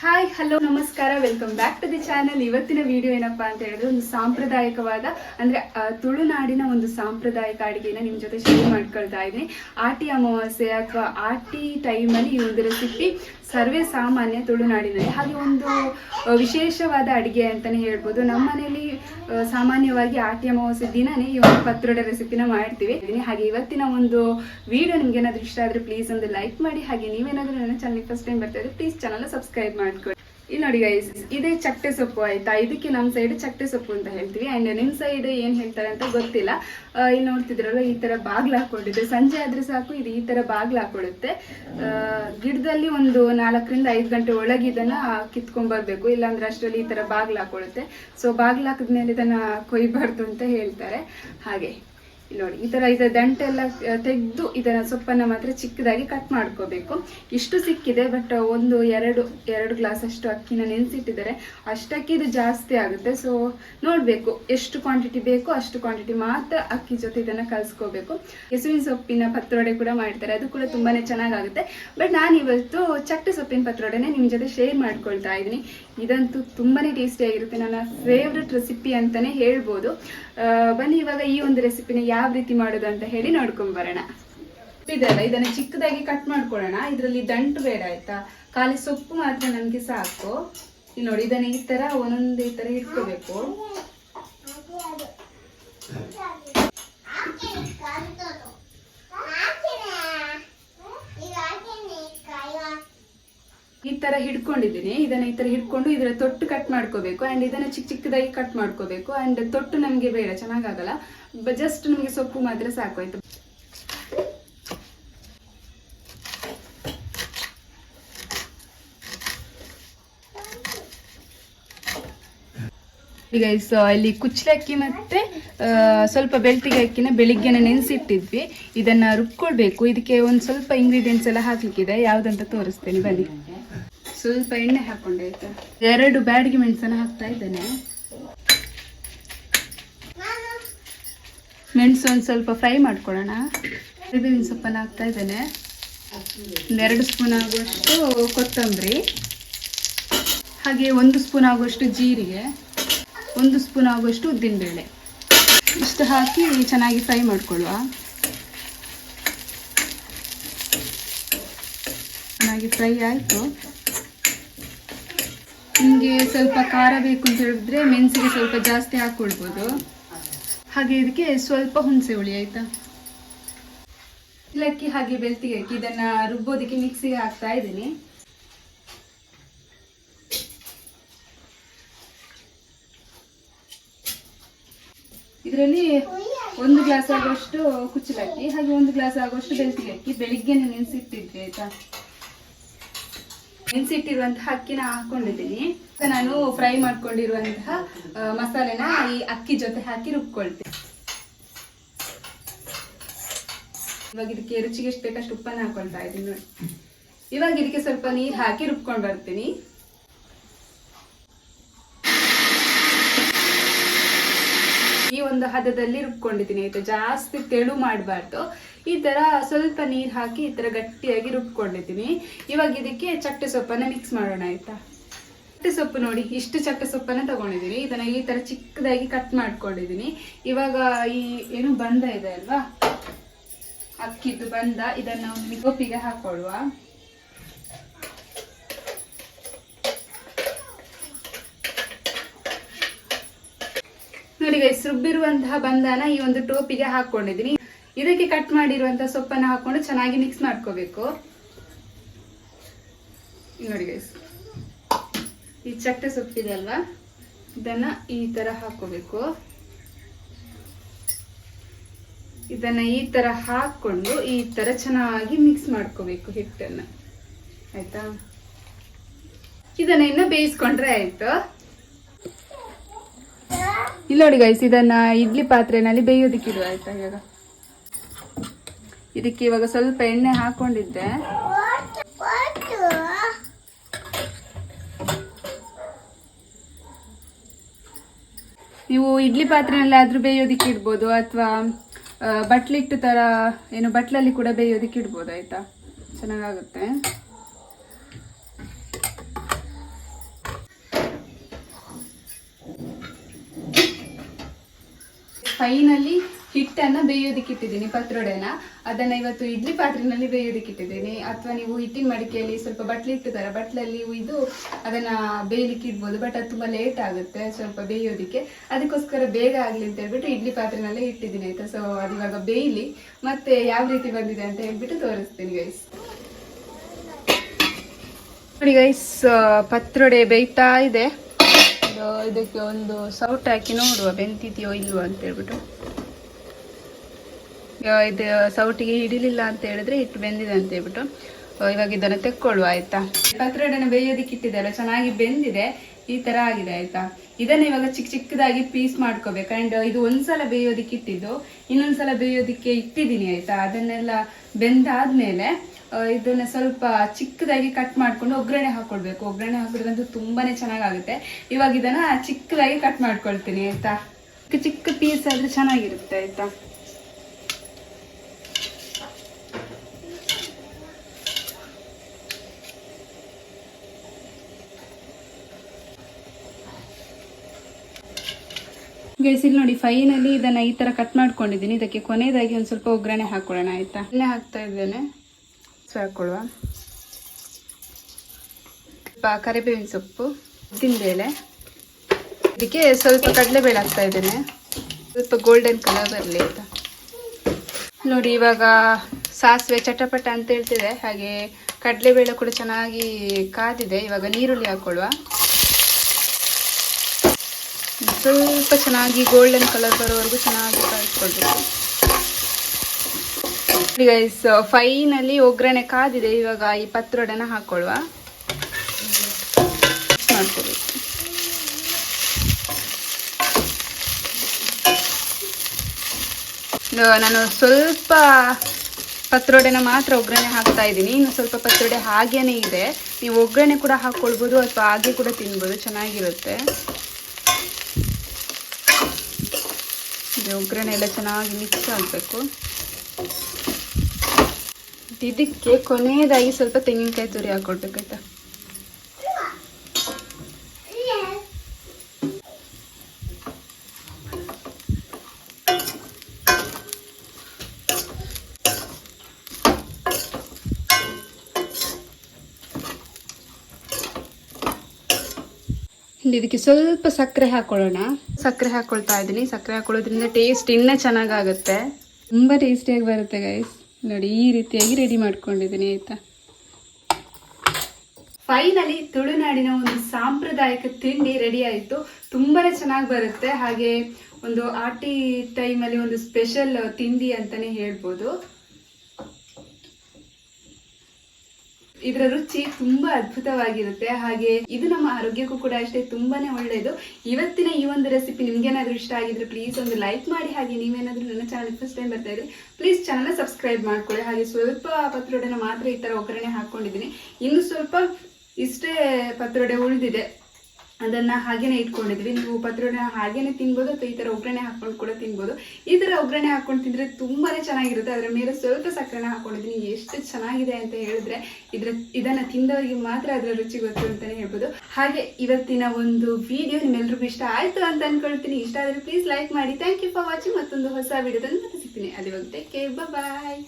Hi hello ನಮಸ್ಕಾರ welcome back to the channel ಇವತ್ತಿನ video ಏನಪ್ಪಾ ಅಂತ ಹೇಳಿದ್ರೆ ಒಂದು ಸಾಂಪ್ರದಾಯಿಕವಾದ, ಅಂದ್ರೆ ತುಳುನಾಡಿನ ಒಂದು ಸಾಂಪ್ರದಾಯಿಕ ಅಡಿಗೆನ ನಿಮ್ ಜೊತೆ ಶೇರ್ ಮಾಡ್ಕೊಳ್ತಾ ಇದ್ದೀನಿ. ಆಟಿ ಅಮಾವಾಸ್ಯೆ ಅಥವಾ ಆಟಿ ಟೈಮಲ್ಲಿ ಈ ಒಂದು ರೆಸಿಪಿ ಸರ್ವೇ ಸಾಮಾನ್ಯ ತುಳುನಾಡಿನಲ್ಲಿ. ಹಾಗೆ ಒಂದು ವಿಶೇಷವಾದ ಅಡುಗೆ ಅಂತಲೇ ಹೇಳ್ಬೋದು. ನಮ್ಮ ಮನೆಯಲ್ಲಿ ಸಾಮಾನ್ಯವಾಗಿ ಆಟಿ ಅಮಾವಾಸ್ಯ ದಿನನೇ ಈ ಒಂದು ಪತ್ರೊಡೆ ರೆಸಿಪಿನ ಮಾಡ್ತೀವಿ. ಹಾಗೆ ಇವತ್ತಿನ ಒಂದು ವಿಡಿಯೋ ನಿಮ್ಗೆ ಏನಾದರೂ ಇಷ್ಟ ಆದರೆ ಪ್ಲೀಸ್ ಒಂದು ಲೈಕ್ ಮಾಡಿ. ಹಾಗೆ ನೀವೇನಾದರೂ ನನ್ನ ಚಾನಲ್ ಫಸ್ಟ್ ಟೈಮ್ ಬರ್ತಾ ಇದ್ರೆ ಪ್ಲೀಸ್ ಚಾನಲ್ ಸಬ್ಸ್ಕ್ರೈಬ್ ಮಾಡ್ಕೊಳ್ಳಿ. ಇಲ್ಲಿ ನೋಡಿ ಗೈಸ್ ಇದೇ ಚಟ್ಟೆ ಸೊಪ್ಪು ಆಯ್ತಾ? ಇದಕ್ಕೆ ನಮ್ಮ ಸೈಡ್ ಚಟ್ಟೆ ಸೊಪ್ಪು ಅಂತ ಹೇಳ್ತೀವಿ. ಅಂಡ್ ನಿಮ್ಮ ಸೈಡ್ ಏನ್ ಹೇಳ್ತಾರೆ ಅಂತ ಗೊತ್ತಿಲ್ಲ. ಇಲ್ಲಿ ನೋಡ್ತಿದ್ರಲ್ಲ ಈ ತರ ಬಾಗ್ಲು ಹಾಕೊಂಡಿದೆ ಸಂಜೆ ಆದ್ರೆ ಸಾಕು, ಇದು ಈ ತರ ಬಾಗ್ಲು ಹಾಕೊಳ್ಳುತ್ತೆ ಗಿಡದಲ್ಲಿ ಒಂದು ನಾಲ್ಕರಿಂದ ಐದು ಗಂಟೆ ಒಳಗೆ ಇದನ್ನ ಕಿತ್ಕೊಂಡ್ ಬರ್ಬೇಕು ಇಲ್ಲಾಂದ್ರೆ ಅಷ್ಟರಲ್ಲಿ ಈ ತರ ಬಾಗ್ಲು ಹಾಕೊಳ್ಳುತ್ತೆ ಸೊ ಬಾಗ್ಲು ಹಾಕಿದ್ಮೇಲೆ ಇದನ್ನ ಕೊಯ್ಬಾರ್ದು ಅಂತ ಹೇಳ್ತಾರೆ. ಹಾಗೆ. ನೋಡಿ, ಈ ತರ ಇದರ ದಂಟೆಲ್ಲ ತೆಗೆದು ಇದನ್ನ ಸೊಪ್ಪನ್ನ ಮಾತ್ರ ಚಿಕ್ಕದಾಗಿ ಕಟ್ ಮಾಡ್ಕೋಬೇಕು. ಇಷ್ಟು ಸಿಕ್ಕಿದೆ ಬಟ್ ಒಂದು ಎರಡು ಎರಡು ಗ್ಲಾಸ್ ಅಷ್ಟು ಅಕ್ಕಿನ ನೆನೆಸಿಟ್ಟಿದ್ದಾರೆ. ಅಷ್ಟಕ್ಕೆ ಇದು ಜಾಸ್ತಿ ಆಗುತ್ತೆ. ಸೊ ನೋಡ್ಬೇಕು, ಎಷ್ಟು ಕ್ವಾಂಟಿಟಿ ಬೇಕು ಅಷ್ಟು ಕ್ವಾಂಟಿಟಿ ಮಾತ್ರ ಅಕ್ಕಿ ಜೊತೆ ಇದನ್ನ ಕಲ್ಸ್ಕೋಬೇಕು. ಹೆಸುವಿನ ಸೊಪ್ಪಿನ ಪತ್ರೊಡೆ ಕೂಡ ಮಾಡ್ತಾರೆ. ಅದು ಕೂಡ ತುಂಬಾನೇ ಚೆನ್ನಾಗಾಗುತ್ತೆ. ಬಟ್ ನಾನು ಇವತ್ತು ಚಟ್ಟೆ ಸೊಪ್ಪಿನ ಪತ್ರೊಡೆನೆ ನಿಮ್ ಜೊತೆ ಶೇರ್ ಮಾಡ್ಕೊಳ್ತಾ ಇದ್ದೀನಿ. ಇದಂತೂ ತುಂಬಾನೇ ಟೇಸ್ಟಿ ಆಗಿರುತ್ತೆ. ನನ್ನ ಫೇವ್ರೆಟ್ ರೆಸಿಪಿ ಅಂತಾನೆ ಹೇಳ್ಬೋದು. ಬನ್ನಿ, ಇವಾಗ ಈ ಒಂದು ರೆಸಿಪಿನ ಯಾವ ರೀತಿ ಮಾಡೋದು ಅಂತ ಹೇಳಿ ನೋಡ್ಕೊಂಡ್ ಬರೋಣ. ಇದಲ್ಲ ಇದನ್ನ ಚಿಕ್ಕದಾಗಿ ಕಟ್ ಮಾಡ್ಕೊಳ್ಳೋಣ. ಇದರಲ್ಲಿ ದಂಟು ಬೇಡ ಆಯ್ತಾ? ಖಾಲಿ ಸೊಪ್ಪು ಮಾತ್ರ ನಮ್ಗೆ ಸಾಕು. ನೋಡಿ, ಇದನ್ನ ಈ ತರ, ಒಂದೊಂದೇ ತರ ಇಟ್ಕೋಬೇಕು. ತರ ಹಿಡ್ಕೊಂಡಿದ್ದೀನಿ. ಇದನ್ನ ಈ ತರ ಹಿಡ್ಕೊಂಡು ಇದರ ತೊಟ್ಟು ಕಟ್ ಮಾಡ್ಕೋಬೇಕು. ಅಂಡ್ ಇದನ್ನ ಚಿಕ್ಕ ಚಿಕ್ಕದಾಗಿ ಕಟ್ ಮಾಡ್ಕೋಬೇಕು. ಅಂಡ್ ತೊಟ್ಟು ನಮ್ಗೆ ಬೇಡ, ಚೆನ್ನಾಗಾಗಲ್ಲ. ಜಸ್ಟ್ ನಮ್ಗೆ ಸೊಪ್ಪು ಮಾತ್ರ ಸಾಕು, ಆಯ್ತು? ಈಗ ಇಲ್ಲಿ ಕುಚ್ಚಲಕ್ಕಿ ಮತ್ತೆ ಸ್ವಲ್ಪ ಬೆಳ್ತಿಗೆ ಅಕ್ಕಿನ ಬೆಳಿಗ್ಗೆನೆ ನೆನೆಸಿಟ್ಟಿದ್ವಿ. ಇದನ್ನ ರುಬ್ಕೊಳ್ಬೇಕು. ಇದಕ್ಕೆ ಒಂದು ಸ್ವಲ್ಪ ಇಂಗ್ರೀಡಿಯೆಂಟ್ಸ್ ಎಲ್ಲ ಹಾಕ್ಲಿಕ್ಕಿದೆ. ಯಾವ್ದಂತ ತೋರಿಸ್ತೇನೆ, ಬನ್ನಿ. ಸ್ವಲ್ಪ ಎಣ್ಣೆ ಹಾಕೊಂಡೆ, ಆಯ್ತಾ? ಎರಡು ಬ್ಯಾಡಿಗೆ ಮೆಣಸನ್ನ ಹಾಕ್ತಾ ಇದ್ದೇನೆ. ಮೆಣಸು ಒಂದು ಸ್ವಲ್ಪ ಫ್ರೈ ಮಾಡ್ಕೊಳ್ಳೋಣ. ಕರಿಬೇವಿನ ಸೊಪ್ಪನ್ನು ಹಾಕ್ತಾ ಇದ್ದೇನೆ. ಒಂದೆರಡು ಸ್ಪೂನ್ ಆಗುವಷ್ಟು ಕೊತ್ತಂಬರಿ. ಹಾಗೆ ಒಂದು ಸ್ಪೂನ್ ಆಗುವಷ್ಟು ಜೀರಿಗೆ. ಒಂದು ಸ್ಪೂನ್ ಆಗುವಷ್ಟು ಉದ್ದಿನಬೇಳೆ. ಇಷ್ಟು ಹಾಕಿ ಚೆನ್ನಾಗಿ ಫ್ರೈ ಮಾಡ್ಕೊಳ್ಳುವ. ಚೆನ್ನಾಗಿ ಫ್ರೈ ಆಯಿತು. ನಿಮಗೆ ಸ್ವಲ್ಪ ಖಾರ ಬೇಕು ಅಂತ ಹೇಳಿದ್ರೆ ಮೆಣಸಿಗೆ ಸ್ವಲ್ಪ ಜಾಸ್ತಿ ಹಾಕ್ಕೊಳ್ಬೋದು ಹಾಗೆ ಇದಕ್ಕೆ ಸ್ವಲ್ಪ ಹುಣಸೆ ಹುಳಿ ಆಯಿತಾ? ಇಲಕ್ಕಿ ಹಾಗೆ ಬೆಳ್ತಿಗೆ ಹಾಕಿ ಇದನ್ನ ರುಬ್ಬೋದಕ್ಕೆ ಮಿಕ್ಸಿಗೆ ಹಾಕ್ತಾ ಇದ್ದೀನಿ. ಇದರಲ್ಲಿ ಒಂದು ಗ್ಲಾಸ್ ಆಗುವಷ್ಟು ಕುಚ್ಚಲಕ್ಕಿ, ಹಾಗೆ ಒಂದು ಗ್ಲಾಸ್ ಆಗುವಷ್ಟು ಬೆಳ್ತಿಗೆ ಅಕ್ಕಿ. ಬೆಳಿಗ್ಗೆ ನೆನೆಸಿಟ್ಟಿದ್ವಿ, ಆಯ್ತಾ? ನೆನೆಸಿಟ್ಟಿರುವಂತಹ ಅಕ್ಕಿನ ಹಾಕೊಂಡಿದ್ದೀನಿ. ನಾನು ಫ್ರೈ ಮಾಡ್ಕೊಂಡಿರುವಂತಹ ಮಸಾಲೆನ ಈ ಅಕ್ಕಿ ಜೊತೆ ಹಾಕಿ ರುಬ್ಕೊಳ್ತೀನಿ. ಇವಾಗ ಇದಕ್ಕೆ ರುಚಿಗೆ ಎಷ್ಟು ಬೇಕಷ್ಟು ಉಪ್ಪನ್ನ ಹಾಕೊಳ್ತಾ ಇದ್ದೀನಿ ನೋಡಿ. ಇವಾಗ ಇದಕ್ಕೆ ಸ್ವಲ್ಪ ನೀರು ಹಾಕಿ ರುಬ್ಕೊಂಡು ಬರ್ತೀನಿ ಈ ಒಂದು ಹದದಲ್ಲಿ ರುಬ್ಕೊಂಡಿದ್ದೀನಿ, ಆಯ್ತಾ? ಜಾಸ್ತಿ ತೆಳು ಮಾಡಬಾರ್ದು. ಈ ತರ ಸ್ವಲ್ಪ ನೀರು ಹಾಕಿ ಈ ತರ ಗಟ್ಟಿಯಾಗಿ ರುಬ್ಕೊಂಡಿದ್ದೀನಿ. ಇವಾಗ ಇದಕ್ಕೆ ಚಟ್ಟೆ ಸೊಪ್ಪನ್ನ ಮಿಕ್ಸ್ ಮಾಡೋಣ, ಆಯ್ತಾ? ಚಟ್ಟೆ ಸೊಪ್ಪು ನೋಡಿ, ಇಷ್ಟು ಚಟ್ಟೆ ಸೊಪ್ಪನ್ನ ತಗೊಂಡಿದ್ದೀನಿ. ಇದನ್ನ ಈ ತರ ಚಿಕ್ಕದಾಗಿ ಕಟ್ ಮಾಡ್ಕೊಂಡಿದ್ದೀನಿ. ಇವಾಗ ಈ ಏನು ಬಂದ ಇದೆ ಅಲ್ವಾ? ಅಕ್ಕಿದ್ದು ಬಂದ. ಇದನ್ನ ಗೋಪಿಗೆ ಹಾಕೊಳ್ಳುವ. ನೋಡಿ ಸುಬ್ಬಿರುವಂತಹ ಬಂಧನ ಈ ಒಂದು ಟೋಪಿಗೆ ಹಾಕೊಂಡಿದ್ದೀನಿ. ಇದಕ್ಕೆ ಕಟ್ ಮಾಡಿರುವಂತಹ ಸೊಪ್ಪನ್ನ ಹಾಕೊಂಡು ಚೆನ್ನಾಗಿ ಮಿಕ್ಸ್ ಮಾಡ್ಕೋಬೇಕು. ನೋಡಿ ಗೈಸ್ ಈ ಚಟ್ಟೆ ಸೊಪ್ಪಿದೆ ಅಲ್ವಾ? ಇದನ್ನ ಈ ತರ ಹಾಕೋಬೇಕು. ಇದನ್ನ ಈ ತರ ಹಾಕೊಂಡು ಈ ತರ ಚೆನ್ನಾಗಿ ಮಿಕ್ಸ್ ಮಾಡ್ಕೋಬೇಕು ಹಿಟ್ಟನ್ನ. ಆಯ್ತಾ? ಇದನ್ನ ಇನ್ನ ಬೇಯಿಸ್ಕೊಂಡ್ರೆ ಆಯ್ತು. ಇಲ್ಲಿ ನೋಡಿ ಗೈಸ್ ಇದನ್ನ ಇಡ್ಲಿ ಪಾತ್ರೆನಲ್ಲಿ ಬೇಯೋದಕ್ಕಿಡುವ ಆಯ್ತಾ ಇವಾಗ? ಇದಕ್ಕೆ ಇವಾಗ ಸ್ವಲ್ಪ ಎಣ್ಣೆ ಹಾಕೊಂಡಿದ್ದೆ. ನೀವು ಇಡ್ಲಿ ಪಾತ್ರೆನಲ್ಲಿ ಆದ್ರೂ ಬೇಯೋದಿಕ್ಕೆ ಇಡ್ಬೋದು, ಅಥವಾ ಬಟ್ಲಿಟ್ಟು ತರ, ಏನು, ಬಟ್ಲಲ್ಲಿ ಕೂಡ ಬೇಯೋದಿಕ್ಕೆ ಇಡ್ಬೋದು, ಆಯ್ತಾ? ಚೆನ್ನಾಗಾಗುತ್ತೆ. ಫೈನಲಿ ಹಿಟ್ಟನ್ನ ಬೇಯೋದಕ್ಕೆ ಇಟ್ಟಿದ್ದೀನಿ, ಪತ್ರೊಡೆನ. ಅದನ್ನ ಇವತ್ತು ಇಡ್ಲಿ ಪಾತ್ರೆನಲ್ಲಿ ಬೇಯೋದಕ್ಕೆ ಇಟ್ಟಿದ್ದೀನಿ. ಅಥವಾ ನೀವು ಹಿಟ್ಟಿನ ಮಡಿಕೆಯಲ್ಲಿ ಸ್ವಲ್ಪ ಬಟ್ಲೆ ಇಟ್ಟಿದ್ದಾರೆ ಬಟ್ಲಲ್ಲಿ ಇದು ಅದನ್ನ ಬೇಯಲಿಕ್ಕೆ ಇಡ್ಬೋದು. ಬಟ್ ಅದು ತುಂಬಾ ಲೇಟ್ ಆಗುತ್ತೆ ಸ್ವಲ್ಪ ಬೇಯೋದಕ್ಕೆ. ಅದಕ್ಕೋಸ್ಕರ ಬೇಗ ಆಗಲಿ ಅಂತ ಹೇಳ್ಬಿಟ್ಟು ಇಡ್ಲಿ ಪಾತ್ರೆನಲ್ಲೇ ಇಟ್ಟಿದ್ದೀನಿ, ಆಯ್ತಾ? ಸೊ ಅದು ಇವಾಗ ಬೇಯಲಿ. ಮತ್ತೆ ಯಾವ ರೀತಿ ಬಂದಿದೆ ಅಂತ ಹೇಳ್ಬಿಟ್ಟು ತೋರಿಸ್ತೀನಿ ಗೈಸ್ ನೋಡಿ ಗೈಸ್ ಪತ್ರೊಡೆ ಬೇಯ್ತಾ ಇದೆ. ಇದು ಇದಕ್ಕೆ ಒಂದು ಸೌಟ್ ಹಾಕಿ ನೋಡುವ ಬೆಂತಿದೆಯೋ ಇಲ್ವೋ ಅಂತ ಹೇಳ್ಬಿಟ್ಟು. ಇದು ಸೌಟಿಗೆ ಹಿಡಿಲಿಲ್ಲ ಅಂತ ಹೇಳಿದ್ರೆ ಇಟ್ಟು ಬೆಂದಿದೆ ಅಂತ ಹೇಳ್ಬಿಟ್ಟು. ಇವಾಗ ಇದನ್ನು ತೆಕ್ಕೊಳ್ಳುವ, ಆಯ್ತಾ? ಪತ್ರೊಡೆನ ಬೇಯೋದಕ್ಕೆ ಇಟ್ಟಿದ್ದಲ್ಲ ಚೆನ್ನಾಗಿ ಬೆಂದಿದೆ. ಈ ತರ ಆಗಿದೆ, ಆಯ್ತಾ? ಇದನ್ನ ಇವಾಗ ಚಿಕ್ಕ ಚಿಕ್ಕದಾಗಿ ಪೀಸ್ ಮಾಡ್ಕೋಬೇಕು. ಅಂಡ್ ಇದು ಒಂದ್ಸಲ ಬೇಯೋದಿಕ್ಕೆ ಇಟ್ಟಿದ್ದು. ಇನ್ನೊಂದ್ಸಲ ಬೇಯೋದಿಕ್ಕೆ ಇಟ್ಟಿದ್ದೀನಿ, ಆಯ್ತಾ? ಅದನ್ನೆಲ್ಲ ಬೆಂದಾದ್ಮೇಲೆ ಇದನ್ನ ಸ್ವಲ್ಪ ಚಿಕ್ಕದಾಗಿ ಕಟ್ ಮಾಡ್ಕೊಂಡು ಒಗ್ಗರಣೆ ಹಾಕೊಳ್ಬೇಕು. ಒಗ್ಗರಣೆ ಹಾಕಿದ್ರಂತೂ ತುಂಬಾನೇ ಚೆನ್ನಾಗಾಗುತ್ತೆ. ಇವಾಗ ಇದನ್ನ ಚಿಕ್ಕದಾಗಿ ಕಟ್ ಮಾಡ್ಕೊಳ್ತೀನಿ, ಆಯ್ತಾ? ಚಿಕ್ಕ ಚಿಕ್ಕ ಪೀಸ್ ಆದ್ರೆ ಚೆನ್ನಾಗಿರುತ್ತೆ, ಆಯ್ತಾ? ಇಲ್ಲಿ ನೋಡಿ ಫೈನಲಿ ಇದನ್ನ ಈ ತರ ಕಟ್ ಮಾಡ್ಕೊಂಡಿದ್ದೀನಿ. ಇದಕ್ಕೆ ಕೊನೆಯದಾಗಿ ಒಂದ್ ಸ್ವಲ್ಪ ಒಗ್ಗರಣೆ ಹಾಕೊಳ್ಳೋಣ, ಆಯ್ತಾ? ಹಾಕ್ತಾ ಇದ್ದೇನೆ. ಸೊ ಹಾಕೊಳ್ಳುವ ಸ್ವಲ್ಪ ಕರಿಬೇವಿನ ಸೊಪ್ಪು, ಉದ್ದಿನಬೇಳೆ. ಇದಕ್ಕೆ ಸ್ವಲ್ಪ ಕಡಲೆಬೇಳೆ ಹಾಕ್ತಾ ಇದ್ದೇನೆ. ಸ್ವಲ್ಪ ಗೋಲ್ಡನ್ ಕಲರ್ ಬರಲಿ ಅಂತ ನೋಡಿ, ಇವಾಗ ಸಾಸಿವೆ ಚಟಪಟ ಅಂತ ಹೇಳ್ತಿದೆ. ಹಾಗೆ ಕಡಲೆಬೇಳೆ ಕೂಡ ಚೆನ್ನಾಗಿ ಕಾದಿದೆ. ಇವಾಗ ನೀರುಳ್ಳಿ ಹಾಕೊಳ್ಳುವ ಸ್ವಲ್ಪ ಚೆನ್ನಾಗಿ ಗೋಲ್ಡನ್ ಕಲರ್ ಬರೋವರೆಗೂ ಚೆನ್ನಾಗಿ ಕಾಯಿಸ್ಕೊಳ್ಬೇಕು. ಗೈಸ್ ಫೈನಲ್ಲಿ ಒಗ್ಗರಣೆ ಕಾದಿದೆ. ಇವಾಗ ಈ ಪತ್ರೊಡೆನ ಹಾಕೊಳ್ಳುವ. ಮಾಡ್ಕೋಬೇಕು ನಾನು ಸ್ವಲ್ಪ ಪತ್ರೊಡೆನ ಮಾತ್ರ ಒಗ್ಗರಣೆ ಹಾಕ್ತಾ ಇದ್ದೀನಿ. ಇನ್ನು ಸ್ವಲ್ಪ ಪತ್ರೊಡೆ ಹಾಗೇನೆ ಇದೆ. ನೀವು ಒಗ್ಗರಣೆ ಕೂಡ ಹಾಕ್ಕೊಳ್ಬೋದು ಅಥವಾ ಹಾಗೆ ಕೂಡ ತಿನ್ಬೋದು. ಚೆನ್ನಾಗಿರುತ್ತೆ. ಒಗ್ಗರಣೆ ಎಲ್ಲ ಚೆನ್ನಾಗಿ ಮಿಕ್ಸ್ ಆಗಬೇಕು. ಇದಕ್ಕೆ ಕೊನೆಯದಾಗಿ ಸ್ವಲ್ಪ ತೆಂಗಿನಕಾಯಿ ತುರಿ ಹಾಕೊಡ್ಬೇಕಾಯ್ತಾ ಇದಕ್ಕೆ ಸ್ವಲ್ಪ ಸಕ್ಕರೆ ಹಾಕೊಳ್ಳೋಣ. ಸಕ್ಕರೆ ಹಾಕೊಳ್ತಾ ಇದ್ದೀನಿ. ಸಕ್ಕರೆ ಹಾಕೊಳ್ಳೋದ್ರಿಂದ ಟೇಸ್ಟ್ ಇನ್ನೂ ಚೆನ್ನಾಗಾಗುತ್ತೆ. ತುಂಬ ಟೇಸ್ಟಿಯಾಗಿ ಬರುತ್ತೆ ಗೈಸ್ ನೋಡಿ, ಈ ರೀತಿಯಾಗಿ ರೆಡಿ ಮಾಡ್ಕೊಂಡಿದ್ದೀನಿ, ಆಯ್ತಾ? ಫೈನಲಿ ತುಳುನಾಡಿನ ಒಂದು ಸಾಂಪ್ರದಾಯಿಕ ತಿಂಡಿ ರೆಡಿ ಆಯಿತು. ತುಂಬಾನೇ ಚೆನ್ನಾಗಿ ಬರುತ್ತೆ. ಹಾಗೆ ಒಂದು ಆಟಿ ಟೈಮಲ್ಲಿ ಒಂದು ಸ್ಪೆಷಲ್ ತಿಂಡಿ ಅಂತಾನೆ ಹೇಳ್ಬೋದು. ಇದರ ರುಚಿ ತುಂಬಾ ಅದ್ಭುತವಾಗಿರುತ್ತೆ. ಹಾಗೆ ಇದು ನಮ್ಮ ಆರೋಗ್ಯಕ್ಕೂ ಕೂಡ ಅಷ್ಟೇ ತುಂಬಾನೇ ಒಳ್ಳೆಯದು. ಇವತ್ತಿನ ಈ ಒಂದು ರೆಸಿಪಿ ನಿಮ್ಗೇನಾದ್ರೂ ಇಷ್ಟ ಆಗಿದ್ರೆ ಪ್ಲೀಸ್ ಒಂದು ಲೈಕ್ ಮಾಡಿ. ಹಾಗೆ ನೀವೇನಾದ್ರೂ ನನ್ನ ಚಾನಲ್ ಫಸ್ಟ್ ಟೈಮ್ ಬರ್ತಾ ಇದ್ರೆ ಪ್ಲೀಸ್ ಚಾನಲ್ ಸಬ್ಸ್ಕ್ರೈಬ್ ಮಾಡ್ಕೊಳ್ಳಿ. ಹಾಗೆ ಸ್ವಲ್ಪ ಪತ್ರೊಡೆನ ಮಾತ್ರ ಈ ತರ ಒಗ್ಗರಣೆ ಹಾಕೊಂಡಿದ್ದೀನಿ. ಇನ್ನು ಸ್ವಲ್ಪ ಇಷ್ಟೇ ಪತ್ರೊಡೆ ಉಳಿದಿದೆ. ಅದನ್ನ ಹಾಗೇನೆ ಇಟ್ಕೊಂಡಿದ್ವಿ. ನೀವು ಪತ್ರೊಡೆ ಹಾಗೇನೆ ತಿನ್ಬೋದು ಅಥವಾ ಈ ತರ ಒಗ್ಗರಣೆ ಹಾಕೊಂಡು ಕೂಡ ತಿನ್ಬೋದು. ಈ ತರ ಒಗ್ಗರಣೆ ಹಾಕೊಂಡು ತಿಂದ್ರೆ ತುಂಬಾನೇ ಚೆನ್ನಾಗಿರುತ್ತೆ. ಅದರ ಮೇಲೆ ಸ್ವಲ್ಪ ಸಕ್ಕರೆನ ಹಾಕೊಂಡಿದ್ದೀನಿ. ಎಷ್ಟು ಚೆನ್ನಾಗಿದೆ ಅಂತ ಹೇಳಿದ್ರೆ ಇದ್ರ, ಇದನ್ನ ತಿಂದವರಿಗೆ ಮಾತ್ರ ಅದರ ರುಚಿ ಗೊತ್ತು ಅಂತಾನೆ ಹೇಳ್ಬೋದು. ಹಾಗೆ ಇವತ್ತಿನ ಒಂದು ವಿಡಿಯೋ ನಿಮ್ಮೆಲ್ರಿಗೂ ಇಷ್ಟ ಆಯ್ತು ಅಂತ ಅನ್ಕೊಳ್ತೀನಿ. ಇಷ್ಟ ಆದ್ರೆ ಪ್ಲೀಸ್ ಲೈಕ್ ಮಾಡಿ. ಥ್ಯಾಂಕ್ ಯು ಫಾರ್ ವಾಚಿಂಗ್ ಮತ್ತೊಂದು ಹೊಸ ವಿಡಿಯೋದಲ್ಲಿ ಮತ್ತೆ ಸಿಗ್ತೀನಿ. ಅದೇ ಟೇಕ್ ಬಾಯ್